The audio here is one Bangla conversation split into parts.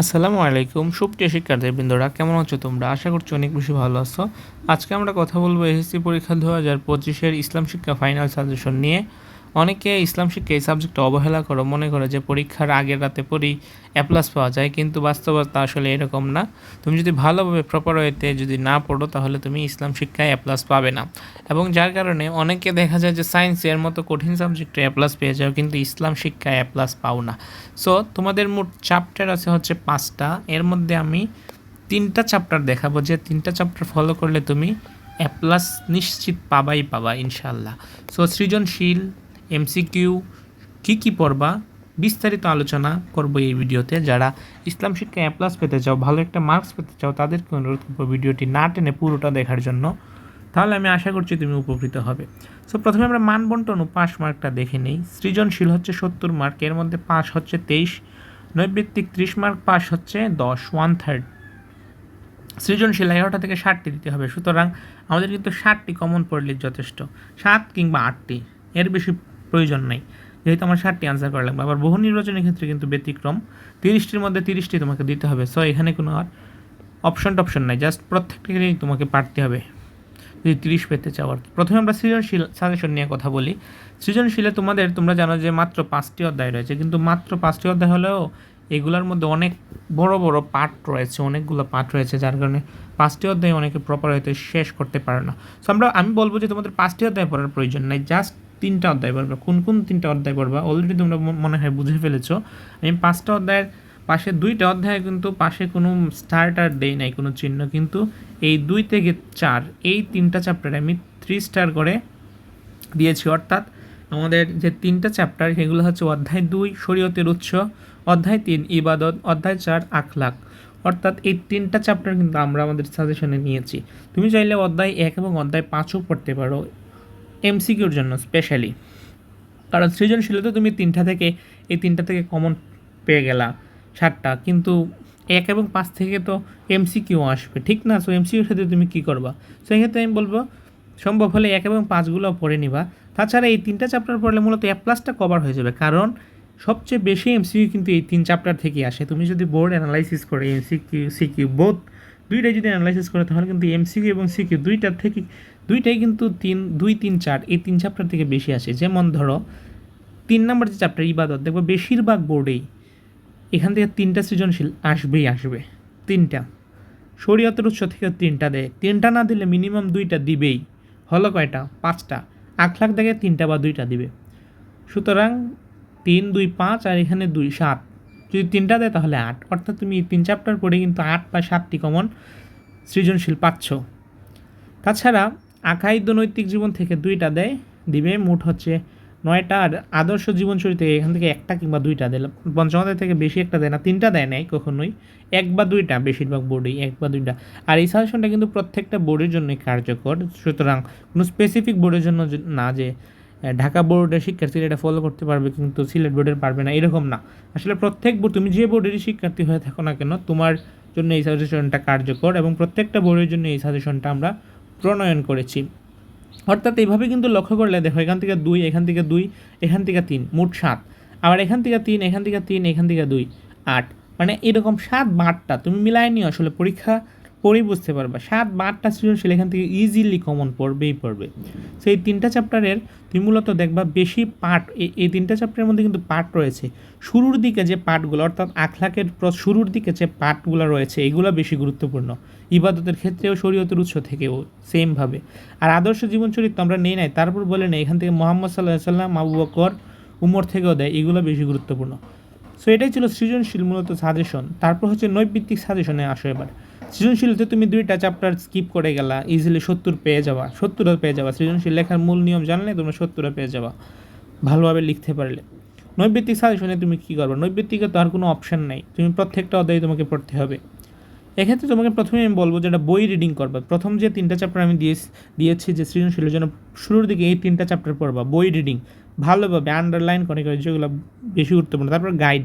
আসসালামু আলাইকুম সুপ্রিয় শিক্ষার্থীবৃন্দরা, কেমন আছো তোমরা? আশা করছি অনেক বেশি ভালো আছো। আজকে আমরা কথা বলব এসএসসি পরীক্ষা দু হাজার পঁচিশের ইসলাম শিক্ষা ফাইনাল সাজেশন নিয়ে। অনেকে ইসলাম শিক্ষা এই সাবজেক্টটা অবহেলা করো, মনে করো যে পরীক্ষার আগের রাতে পড়ি অ্যাপ্লাস পাওয়া যায়, কিন্তু বাস্তবতা আসলে এরকম না। তুমি যদি ভালোভাবে প্রপার ওয়েতে যদি না পড়ো, তাহলে তুমি ইসলাম শিক্ষায় অ্যাপ্লাস পাবে না। এবং যার কারণে অনেকে দেখা যায় যে সায়েন্সের মতো কঠিন সাবজেক্টে অ্যাপ্লাস পেয়ে যাও, কিন্তু ইসলাম শিক্ষায় অ্যাপ্লাস পাও না। সো তোমাদের মোট চ্যাপ্টার আছে হচ্ছে পাঁচটা। এর মধ্যে আমি তিনটা চ্যাপ্টার দেখাবো, যে তিনটা চ্যাপ্টার ফলো করলে তুমি এ প্লাস নিশ্চিত পাবাই পাবা ইনশাল্লাহ সো সৃজনশীল এমসিকিউ, কী কী পড়বা, বিস্তারিত আলোচনা করব এই ভিডিওতে। যারা ইসলাম শিক্ষায় এ প্লাস পেতে চাও, ভালো একটা মার্কস পেতে চাও, তাদেরকে অনুরোধ করব ভিডিওটি না টেনে পুরোটা দেখার জন্য। তাহলে আমি আশা করছি তুমি উপকৃত হবে। সো প্রথমে আমরা মান বন্টন ও পাস মার্কটা দেখে নিই। সৃজনশীল হচ্ছে সত্তর মার্ক এর মধ্যে পাস হচ্ছে তেইশ, নৈবেত্তিক ত্রিশ মার্ক পাস হচ্ছে দশ ওয়ান থার্ড সৃজনশীল এগারোটা থেকে ষাটটি দিতে হবে, সুতরাং আমাদের কিন্তু ষাটটি কমন পড়লে যথেষ্ট। সাত কিংবা আটটি, এর বেশি প্রয়োজন নাই। যেহেতু আমার ষাটটি আনসার করা লাগবে। আবার বহু নির্বাচনের ক্ষেত্রে কিন্তু ব্যতিক্রম। তিরিশটির মধ্যে তিরিশটি তোমাকে দিতে হবে। সো এখানে কোনো আর অপশন টপশন নাই। জাস্ট প্রত্যেকটিকেই তোমাকে পারতে হবে। যদি তিরিশ পেতে চাও আর প্রথমে আমরা সৃজনশীল সাজেশন নিয়ে কথা বলি। সৃজনশীলে তোমাদের, তোমরা জানো যে মাত্র পাঁচটি অধ্যায় রয়েছে। কিন্তু মাত্র পাঁচটি অধ্যায় হলেও এগুলোর মধ্যে অনেক বড় বড় পার্ট রয়েছে। অনেকগুলো পার্ট রয়েছে, যার কারণে পাঁচটি অধ্যায় অনেকে প্রপার হয়তো শেষ করতে পারে না। সো আমরা, আমি বলব যে তোমাদের পাঁচটি অধ্যায় পড়ার প্রয়োজন নাই। জাস্ট তিনটা অধ্যায় পড়বা। কোন কোন তিনটা অধ্যায় পড়বা? অলরেডি তোমরা মনে হয় বুঝে ফেলেছো। আমি পাঁচটা অধ্যায়ের পাশে, দুইটা অধ্যায় কিন্তু পাশে কোনো স্টার্টার দেই নাই, কোনো চিহ্ন, কিন্তু এই দুই থেকে চার, এই তিনটা চ্যাপ্টারে আমি থ্রি স্টার করে দিয়েছি। অর্থাৎ আমাদের যে তিনটা চ্যাপ্টার সেগুলো হচ্ছে অধ্যায় দুই, শরীয়তের উৎস, অধ্যায় তিন, ইবাদত, অধ্যায় চার, আখলাক। অর্থাৎ এই তিনটা চ্যাপ্টার কিন্তু আমরা আমাদের সাজেশনে নিয়েছি। তুমি চাইলে অধ্যায় এক এবং অধ্যায় পাঁচও পড়তে পারো। এমসিকিউর জন্য স্পেশালি কারণ সৃজনশীলতা তুমি তিনটা থেকে, এই তিনটা থেকে কমন পেয়ে গেলা সাতটা। কিন্তু এক এবং পাঁচ থেকে তো এমসিকিউ আসবে, ঠিক না? সো এমসিকিউর সাথে তুমি কী করবা? সেক্ষেত্রে আমি বলব, সম্ভব হলে এক এবং পাঁচগুলো পড়ে নিবা। তাছাড়া এই তিনটা চ্যাপ্টার পড়লে মূলত এ প্লাসটা কভার হয়ে যাবে। কারণ সবচেয়ে বেশি এমসিকিউ কিন্তু এই তিন চ্যাপ্টার থেকেই আসে। তুমি যদি বোর্ড অ্যানালাইসিস করে এমসিকিউ সিকিউ বোথ দুইটাই যদি অ্যানালাইসিস করে, তাহলে কিন্তু এমসিকিউ এবং সিকিউ দুইটার থেকে দুইটাই কিন্তু তিন, দুই, তিন, চার, এই তিন চ্যাপ্টার থেকে বেশি আসে। যেমন ধরো, তিন নম্বর যে চ্যাপ্টার ইবাদত, দেখব বেশিরভাগ বোর্ডেই এখান থেকে তিনটা সৃজনশীল আসবেই আসবে। তিনটা। শরীয়তের উৎস থেকে তিনটা দেয়। তিনটা না দিলে মিনিমাম দুইটা দিবেই। হলো কয়টা? পাঁচটা। আট লাখ দেখে তিনটা বা দুইটা দিবে। সুতরাং তিন, দুই, পাঁচ আর এখানে দুই, সাত। যদি তিনটা দেয় তাহলে আট। অর্থাৎ তুমি তিন চ্যাপ্টার পড়ে কিন্তু আট বা সাতটি কমন সৃজনশীল পাচ্ছ। তাছাড়া আকাইদ্য নৈতিক জীবন থেকে দুইটা দেয়, দিবে, মোট হচ্ছে নয়টা, আর আদর্শ জীবনশৈলী থেকে এখান থেকে একটা কিংবা দুইটা দেয়। পঞ্চমাদের থেকে বেশি একটা দেয় না, তিনটা দেয় নাই কখনোই। এক বা দুইটা বেশিরভাগ বোর্ডেই এক বা দুইটা। আর এই সাজেশনটা কিন্তু প্রত্যেকটা বোর্ডের জন্যই কার্যকর। সুতরাং কোনো স্পেসিফিক বোর্ডের জন্য না যে ঢাকা বোর্ডের শিক্ষার্থীরা এটা ফলো করতে পারবে কিন্তু সিলেট বোর্ডের পারবে না, এরকম না। আসলে প্রত্যেক বোর্ড তুমি যে বোর্ডেরই শিক্ষার্থী হয়ে থাকো না কেন, তোমার জন্য এই সাজেশনটা কার্যকর এবং প্রত্যেকটা বোর্ডের জন্য এই সাজেশনটা আমরা প্রণয়ন করেছি। অর্থাৎ এইভাবে কিন্তু লক্ষ্য করলে দেখো, এখান থেকে দুই, এখান থেকে দুই, এখান থেকে তিন, মোট সাত। আবার এখান থেকে তিন, এখান থেকে তিন, এখান থেকে দুই, আট। মানে এরকম সাত বা আটটা তুমি মিলাই নিও আসলে পরীক্ষা পড়েই বুঝতে পারবা। সাত বা আটটা সৃজনশীল এখান থেকে ইজিলি কমন পড়বেই পড়বে। সো এই তিনটা চ্যাপ্টারের তুমি মূলত দেখবা বেশি পার্ট এই তিনটা চ্যাপ্টারের মধ্যে কিন্তু পার্ট রয়েছে। শুরুর দিকে যে পার্টগুলো অর্থাৎ আখলাকের শুরুর দিকে যে পার্টগুলো রয়েছে, এগুলো বেশি গুরুত্বপূর্ণ। ইবাদতের ক্ষেত্রেও শরীয়তের উৎস থেকেও সেমভাবে আর আদর্শ জীবন চরিত্র আমরা নেই নাই, তারপর বলে নেই, এখান থেকে মোহাম্মদ সাল্লাহ সাল্লাম আবু উমর থেকেও দেয়, এগুলো বেশি গুরুত্বপূর্ণ। সো এটাই ছিল সৃজনশীল মূলত সাজেশন তারপর হচ্ছে নৈবিত্তিক সাজেশনে আসো এবার। সৃজনশীলতে তুমি দুইটা চ্যাপ্টার স্কিপ করে গেলা ইজিলি সত্তর পেয়ে যাওয়া সত্তরও পেয়ে যাওয়া সৃজনশীল লেখার মূল নিয়ম জানলে তোমরা সত্তরও পেয়ে যাওয়া ভালোভাবে লিখতে পারলে। নৈবৃত্তিক সাজেশনে তুমি কী করবে? নৈবৃত্তিকে তো আর কোনো অপশন নাই। তুমি প্রত্যেকটা অধ্যায় তোমাকে পড়তে হবে। এক্ষেত্রে তোমাকে প্রথমে আমি বলব যে একটা বই রিডিং করবা। প্রথম যে তিনটা চ্যাপ্টার আমি দিয়ে দিয়েছি যে সৃজনশীলের জন্য, শুরুর দিকে এই তিনটা চ্যাপ্টার পড়বা। বই রিডিং ভালোভাবে আন্ডারলাইন করে করে যেগুলো বেশি গুরুত্বপূর্ণ, তারপর গাইড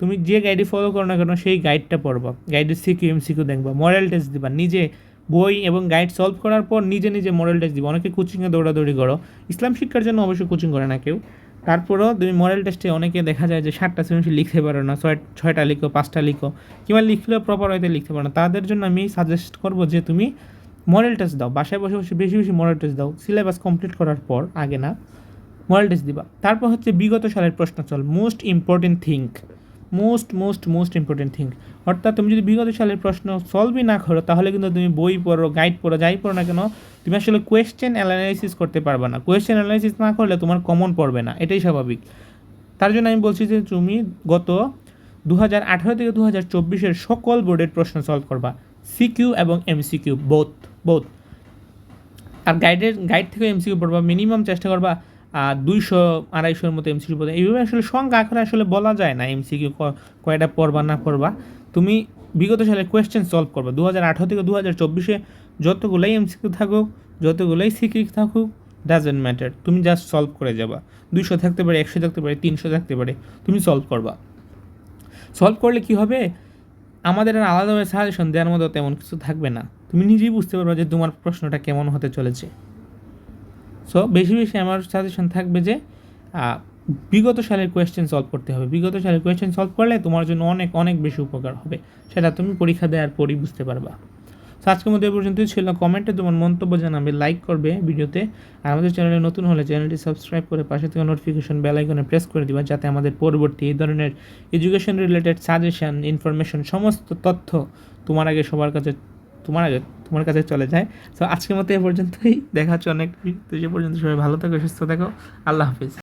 তুমি যে গাইডে ফলো করো না কেন, সেই গাইডটা পড়বা। গাইডের সিকিউ এম সিকিউ দেখবা মরাল টেস্ট দিবা। নিজে বই এবং গাইড সলভ করার পর নিজে নিজে মরাল টেস্ট দিবা। অনেকে কোচিংয়ে দৌড়াদৌড়ি করো। ইসলাম শিক্ষার জন্য অবশ্যই কোচিং করে না কেউ। তারপরেও তুমি মডেল টেস্টে অনেকে দেখা যায় যে সাতটা সৃজনশীল লিখতে পারো না, ছয় ছয়টা লিখো, পাঁচটা লিখো, কিংবা লিখলেও প্রপার হয়তো লিখতে পারো না। তাদের জন্য আমি সাজেস্ট করব যে তুমি মডেল টেস্ট দাও। বাসায় বসে বসে বেশি বেশি মডেল টেস্ট দাও। সিলেবাস কমপ্লিট করার পর, আগে না মরাল টেস্ট দিবা। তারপর হচ্ছে বিগত সালের প্রশ্ন চল। Most important think most most most important thing অর্থাৎ তুমি যদি বিগত সালের প্রশ্ন সলভই না করো, তাহলে কিন্তু তুমি বই পড়ো গাইড পড়ো, যাই পড়ো না কেন, তুমি আসলে কোয়েশ্চেন অ্যানালাইসিস করতে পারবে না। কোয়েশ্চেন অ্যানালাইসিস না করলে তোমার কমন পড়বে না, এটাই স্বাভাবিক। তার জন্য আমি বলছি যে তুমি গত দু হাজার আঠারো থেকে দু হাজার চব্বিশের সকল বোর্ডের প্রশ্ন সলভ করবা। সিকিউ এবং এমসিকিউ বোথ বোথ আর গাইডের গাইড থেকে এমসিকিউ পড়বা মিনিমাম চেষ্টা করবা দুইশো, আড়াইশোর মতো এমসিকিউ পড়বে এইভাবে আসলে সংখ্যা আকারে আসলে বলা যায় না এমসিকিউ কয়টা পড়বা, না পড়বা। তুমি বিগত সালে কোয়েশ্চেন সলভ করবা। দু হাজার আঠারো থেকে দু হাজার চব্বিশে যতগুলোই এমসিকিউ থাকুক, যতগুলোই সিকিউ থাকুক ডাজেন্ট ম্যাটার তুমি জাস্ট সলভ করে যাবা। দুইশো থাকতে পারে, একশো থাকতে পারে, তিনশো থাকতে পারে। তুমি সলভ করবা। সলভ করলে কি হবে? আমাদের আর আলাদাভাবে সাজেশন দেওয়ার মতো তেমন কিছু থাকবে না। তুমি নিজেই বুঝতে পারবে যে তোমার প্রশ্নটা কেমন হতে চলেছে। সো বেশি বেশি আমার সাজেশন থাকবে যে বিগত সালের কোয়েশ্চেন সলভ করতে হবে। বিগত সালের কোয়েশ্চেন সলভ করলে তোমার জন্য অনেক অনেক বেশি উপকার হবে। সেটা তুমি পরীক্ষা দেওয়ার পরই বুঝতে পারবা। তো আজকের মধ্যে পর্যন্তই ছিল। কমেন্টে তোমার মন্তব্য জানাবে লাইক করবে ভিডিওতে। আর আমাদের চ্যানেলে নতুন হলে চ্যানেলটি সাবস্ক্রাইব করে পাশে থেকে নোটিফিকেশন বেল আইকনে প্রেস করে দিবা, যাতে আমাদের পরবর্তী এই ধরনের এডুকেশন রিলেটেড সাজেশন ইনফরমেশন সমস্ত তথ্য তোমার আগে সবার কাছে তোমার তোমার কাছে চলে যায়। তো আজকের মতো এ পর্যন্তই। দেখা হচ্ছে অনেক সে পর্যন্ত সবাই ভালো থাকো, সুস্থ থাকো। আল্লাহ হাফিজ।